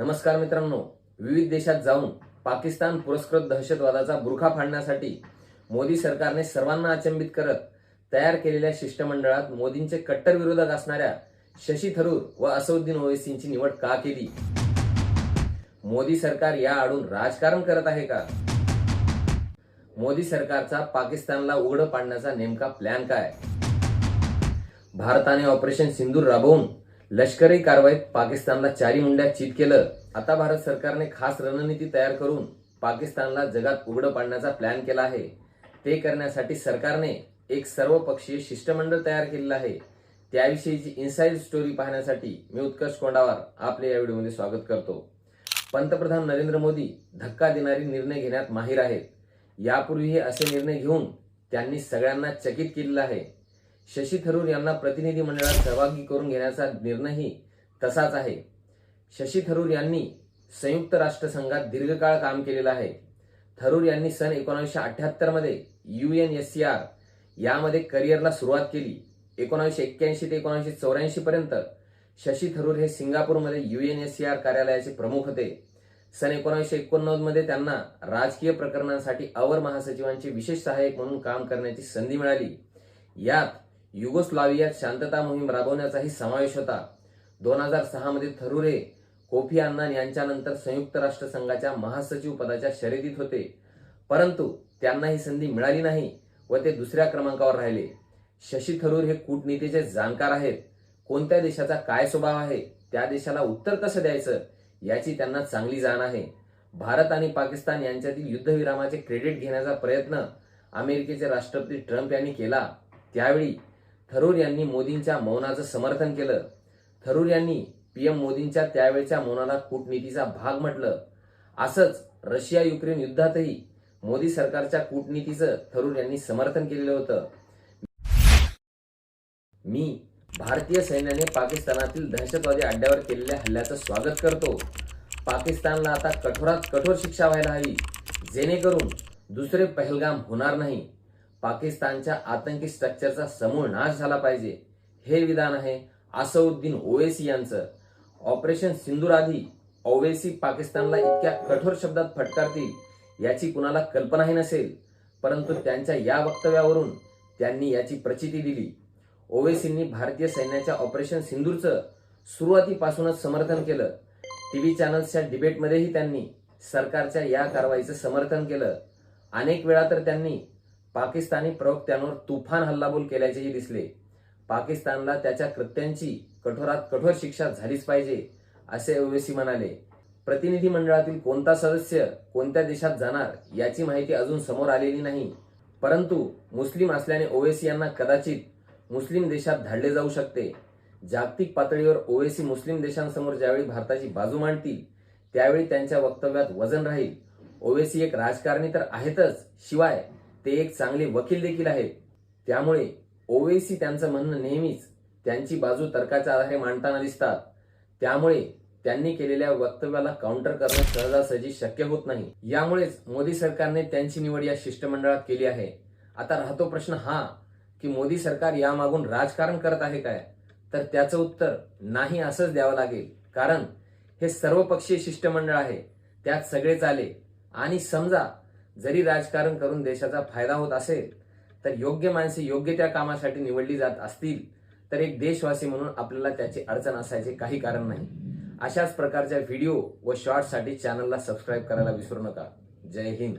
नमस्कार मित्रांनो. विविध देशात जाऊन पाकिस्तान पुरस्कृत दहशतवादाचा बुरखा फाडण्यासाठी मोदी सरकारने सर्वांना अचंबित करत तयार केलेल्या शिष्टमंडळात मोदींचे कट्टर विरोधक असणाऱ्या शशी थरूर व असउद्दीन ओवेसींची निवड का केली? मोदी सरकार या आडून राजकारण करत आहे का? मोदी सरकारचा पाकिस्तानला उघडं पाडण्याचा नेमका प्लॅन काय? भारताने ऑपरेशन सिंदूर राबवून लष्करी कारवाईत पाकिस्तानला चारी मुंड्यात चित केलं. आता भारत सरकारने खास रणनीती तयार करून पाकिस्तानला जगात उघडं पाडण्याचा प्लॅन केला आहे. ते करण्यासाठी सरकारने एक सर्वपक्षीय शिष्टमंडळ तयार केलेलं आहे. त्याविषयीची इन्साईड स्टोरी पाहण्यासाठी मी उत्कर्ष कोंडावार आपले या व्हिडिओमध्ये स्वागत करतो. पंतप्रधान नरेंद्र मोदी धक्का देणारी निर्णय घेण्यात माहीर आहेत. यापूर्वीही असे निर्णय घेऊन त्यांनी सगळ्यांना चकित केलेलं आहे. शशी थरूर यांना प्रतिनिधी मंडळात सहभागी करून घेण्याचा निर्णयही तसाच आहे. शशी थरूर यांनी संयुक्त राष्ट्रसंघात दीर्घकाळ काम केलेलं आहे. थरूर यांनी सन एकोणीसशे अठ्ठ्याहत्तरमध्ये U N S C R यामध्ये करिअरला सुरुवात केली. एकोणीसशे एक्क्याऐंशी ते एकोणीसशे चौऱ्याऐंशी पर्यंत शशी थरूर हे सिंगापूरमध्ये U N S C R कार्यालयाचे प्रमुख होते. सन एकोणीसशे एकोणनव्वदमध्ये त्यांना राजकीय प्रकरणांसाठी अवर महासचिवांचे विशेष सहाय्यक म्हणून काम करण्याची संधी मिळाली. यात युगोस्लावियात शांतता मोहीम राबवण्याचाही समावेश होता. दोन हजार सहा मध्ये थरूर कोफी अन्नान यांच्यानंतर संयुक्त राष्ट्रसंघाच्या महासचिव पदाच्या शर्यतीत होते. परंतु त्यांना ही संधी मिळाली नाही व ते दुसऱ्या क्रमांकावर राहिले. शशी थरूर हे कूटनीतीचे जाणकार आहेत. कोणत्या देशाचा काय स्वभाव आहे? त्या देशाला उत्तर कसं द्यायचं? याची त्यांना चांगली जाण आहे. भारत आणि पाकिस्तान यांच्यातील युद्धविरामाचे क्रेडिट घेण्याचा प्रयत्न अमेरिकेचे राष्ट्रपती ट्रम्प यांनी केला. त्यावेळी थरूर यांनी मोदींच्या मौनाचं समर्थन केलं. थरूर यांनी पीएम मोदींच्या त्यावेळच्या मौनाला कूटनीतीचा भाग म्हटलं. असंच रशिया युक्रेन युद्धातही मोदी सरकारच्या कूटनीतीचं थरूर यांनी समर्थन केलेलं होतं. मी भारतीय सैन्याने पाकिस्तानातील दहशतवादी अड्ड्यावर केलेल्या हल्ल्याचं स्वागत करतो. पाकिस्तानला आता कठोरात कठोर शिक्षा व्हायला हवी. जेणेकरून दुसरे पहलगाम होणार नाही. पाकिस्तानच्या आतंकी स्ट्रक्चरचा समूळ नाश झाला पाहिजे. हे विधान आहे असउद्दीन ओवेसी यांचं. ऑपरेशन सिंदूर आधी ओवेसी पाकिस्तानला इतक्या कठोर शब्दात फटकारतील याची कुणाला कल्पनाही नसेल. परंतु त्यांच्या या वक्तव्यावरून त्यांनी याची प्रचिती दिली. ओवेसींनी भारतीय सैन्याच्या ऑपरेशन सिंदूरचं सुरुवातीपासूनच समर्थन केलं. टीव्ही चॅनल्सच्या डिबेटमध्येही त्यांनी सरकारच्या या कारवाईचं समर्थन केलं. अनेक वेळा तर त्यांनी पाकिस्तानी प्रवक्त्यांवर तुफान हल्लाबोल केल्याचेही दिसले. पाकिस्तानला त्याच्या कृत्यांची कठोरात कठोर शिक्षा झालीच पाहिजे असे ओवेसी म्हणाले. प्रतिनिधी मंडळातील कोणता सदस्य कोणत्या देशात जाणार याची माहिती अजून समोर आलेली नाही. परंतु मुस्लिम असल्याने ओवेसी यांना कदाचित मुस्लिम देशात धाडले जाऊ शकते. जागतिक पातळीवर ओवेसी मुस्लिम देशांसमोर ज्यावेळी भारताची बाजू मांडतील त्यावेळी त्यांच्या वक्तव्यात वजन राहील. ओवेसी एक राजकारणी तर आहेतच शिवाय ते एक चांगले वकील देखील आहेत. त्यामुळे ओवेसी त्यांचं म्हणणं नेहमीच त्यांची बाजू तर्काच्या आधारे मांडताना दिसतात. त्यामुळे त्यांनी केलेल्या वक्तव्याला काउंटर करणं सहजासहजी शक्य होत नाही. यामुळेच मोदी सरकारने त्यांची निवड या शिष्टमंडळात केली आहे. आता राहतो प्रश्न हा की मोदी सरकार यामागून राजकारण करत आहे काय? तर त्याचं उत्तर नाही असंच द्यावं लागेल. कारण हे सर्वपक्षीय शिष्टमंडळ आहे. त्यात सगळेच आले. आणि समजा जरी राजकारण करून देशाचा फायदा होत असेल तर योग्य माणसे योग्य त्या कामासाठी निवडली जात असतील तर एक देशवासी म्हणून आपल्याला त्याची अडचण असायचे काही कारण नाही. अशाच प्रकारच्या व्हिडिओ व शॉर्टसाठी चॅनलला सबस्क्राईब करायला विसरू नका. जय हिंद.